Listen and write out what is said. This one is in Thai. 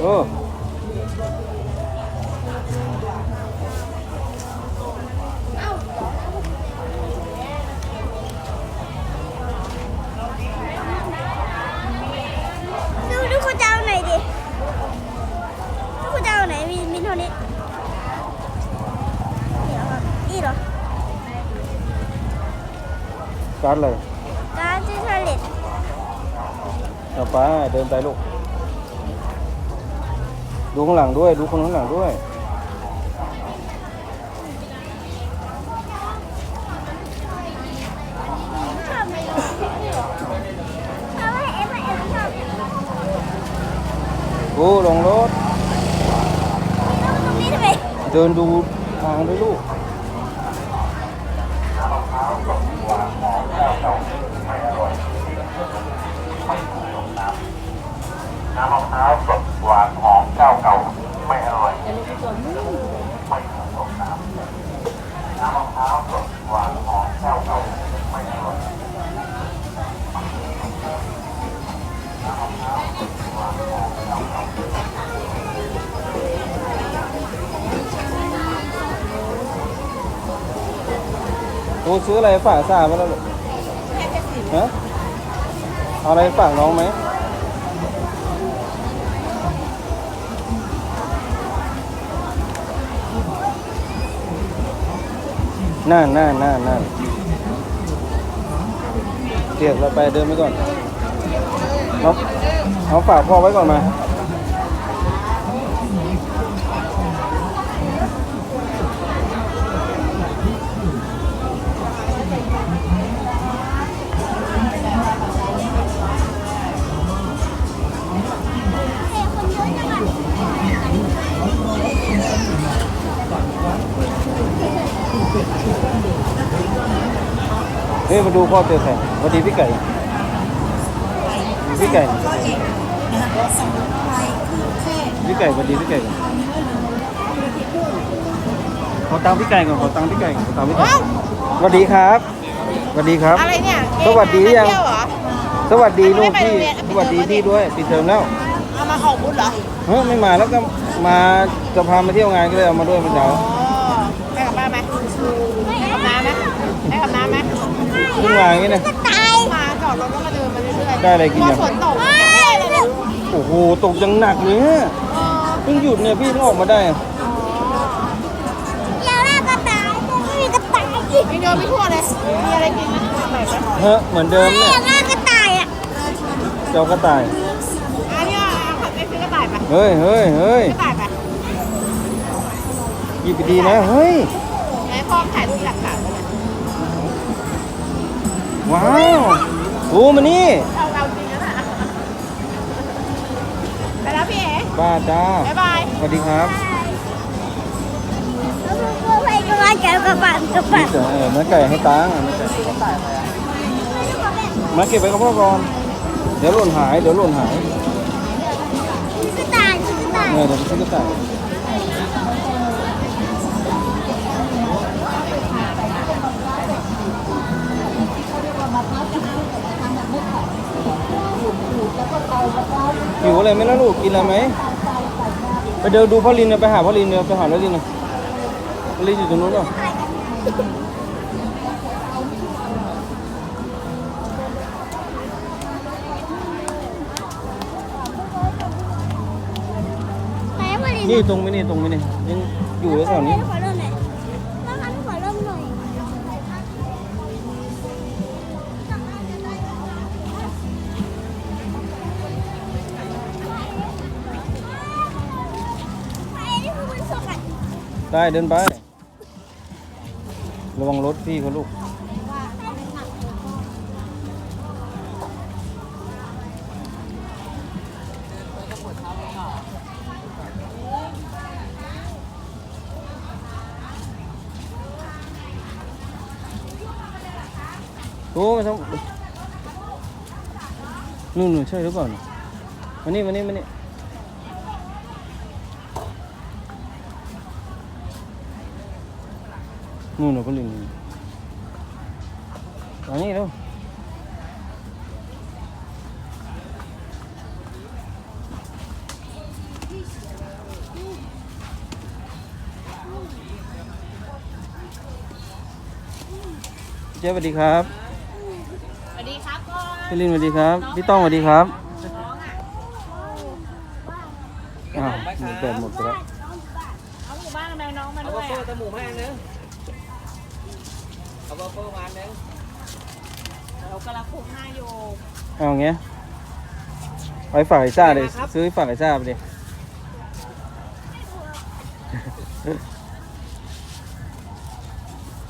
โอ้ดูดูคุณจะเอาไหนดิดูคุณจะเอาไหนมีมีเท่านี้เดี๋ยวครับนี่เหรอการ์ดเลยการที่ทอเลตเอาไปเดินไปลูก ดูข้างหลังด้วย ดูคนข้างหลังด้วยชอบไหมชอบไหมเอ็มเอ็มชอบแล้วโอ้ลงรถตรงนี้ทำไมเดินดูทางด้วยลูก น้ำมะพร้าวสดหวานหอมเจ้าเก่าไม่อร่อยไม่ผสมน้ำน้ำมะพร้าวสดหวานหอมเจ้าเก่าไม่อร่อย ตูซื้ออะไรฝากซ่ามาแล้วลูกฮะเอาอะไรฝากน้องไหมนั่นนั่นนั่นนั่นเรียกเราไปเดินไปก่อน เอาเอาฝากพ่อไว้ก่อนมาเฮ้ยคนเยอะจังอะเฮ้ยมาดูพ่อเจอใครสวัสดีพี่ไก่ พี่ไก่พี่ไก่สวัสดีพี่ไก่ก่อนขอตังค์พี่ไก่ก่อนขอตังค์พี่ไก่ก่อนขอตังค์พี่ไก่สวัสดีครับสวัสดีครับ อะไรเนี่ยสวัสดียังเที่ยวเหรอ สวัสดีลูกไม่ไปพี่โรงเรียนสวัสดีพี่ด้วยปิดเทอมแล้วเอามาออกบุญเหรอ เฮ้ยไม่มาแล้วก็มาจะพามาเที่ยวงานก็เลยเอามาด้วยเมื่อเช้าอ๋อไปกับป้าไหมไปกับน้าไหมไปกับน้าไหมขึ้นมาอย่างนี้นะ ก็ตายมาจอดรถแล้วก็เดินมาเรื่อยๆได้อะไรกินกลัเนี่วยฝนตกยังไม่ได้เลยเนี่ยโอ้โหตกยังหนักเลยเนี่ยเออเพิ่งหยุดเนี่ยพี่เพิ่งออกมาได้อะอยากได้กระต่ายแต่ไม่มีกระต่ายอีกมีเดินไปทั่วเลย มีอะไรกินไหมไหนไหมเฮ้ยเหมือนเดิมอเนี่ยยากได้กระต่ายอะเจ้ากระต่าย อันนี้เอาผัดไปซื้อกระต่ายไปเฮ้ยเฮ้ยเฮ้ยกระต่ายไปหยิบไปดีนะเฮ้ยไหนพ่อถ่ายรูปหลักฐานไว้เลยว้าว โอ้มานี่เอาเอาจริงนะน่ะไปแล้วพี่เอ๋บ้าจ้าบ๊ายบายสวัสดีครับแล้วมันก็ไปกำลังแกวกระบาดกระบานี่ดเสือเออมาไก่ให้ตังค์มาไก่มาเก็บไว้กับพ่อก่อนเดี๋ยวหล่นหายเดี๋ยวหล่นหายกระต่ายกระต่ายเออเดี๋ยวไปซื้อกระต่าย หิวอะไรไหมล่ะลูกกินอะไรไหมไปเดินดูพ่อลินนะไปหาพ่อลินเดี๋ยวไปหาพ่อลินนะพ่อลินอยู่ตรงนู้นเหรอไหนมาดินี่ตรงไหมนี่ตรงไหมนี่ยังอยู่แถวนี้ ได้เดินไป ระวังรถพี่เขาลูก โอ้มาทำนู่นนู่นใช่หรือเปล่าเนี่ยมานี่มานี่มานี่ นู่นเราก็ลิงอันนี้เร็วเจ๊สวัสดีครับ สวัสดีครับก่พี่ลินสวัสดีครับ พี่ต้องสวัสดีครับน้องอะอ้าวมันเปิดหมดไแล้ว น้องหมูแบ้านทำไมน้องมาเอาด้วบัยเออ่หมูมาอันนึง เอาบัฟเฟอร์มาอันนึงเรากำลังคุมให้อยู่ เอาอย่างเงี้ยไว้ฝากไอ้ซ่าเลย ซื้อให้ฝากไอ้ซ่าไปดิ